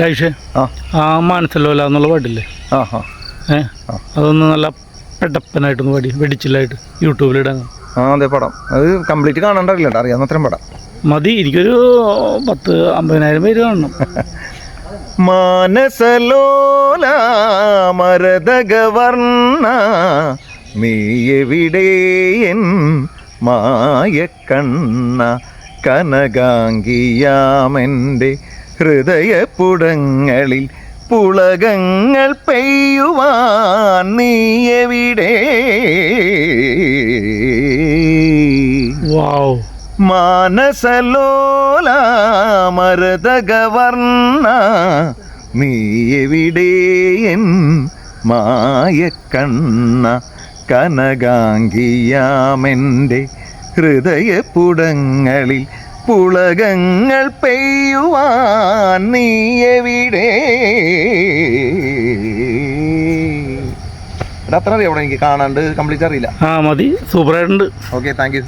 രാജേഷേ ആ. ആ എന്നുള്ള പാട്ടില്ലേ ഏ? അതൊന്ന് നല്ല പെട്ടപ്പനായിട്ടൊന്ന് പാടി വെടിച്ചില്ലായിട്ട് യൂട്യൂബിലിടാൻ ആ അതെ പടം. അത് കംപ്ലീറ്റ് കാണണ്ടല്ലോ അറിയാവുന്ന അത്രയും പടം. മതി എനിക്കൊരു പത്ത് അമ്പതിനായിരം പേര് കാണണം. മാനസലോല മരതകവർണ നീ മായ മായക്കണ്ണ കനകാംഗിയാമെന്റെ ഹൃദയപുടങ്ങളിൽ പുളകങ്ങൾ പെയ്യുവാൻ നീ എവിടെ? വാവ്. മാനസലോല മരതകവർണ നീ എവിടെയൻ മായക്കണ്ണ? കനകാംഗിയാമെന്റെ ഹൃദയപുടങ്ങളിൽ പുളകങ്ങൾ പെയ്യുവാൻ നീ എവിടെ അത്ര അറിയാം അവിടെ എനിക്ക് കാണാണ്ട്. കംപ്ലീറ്റ് അറിയില്ല. ആ മതി. സൂപ്പറായിട്ടുണ്ട്. Okay thank you.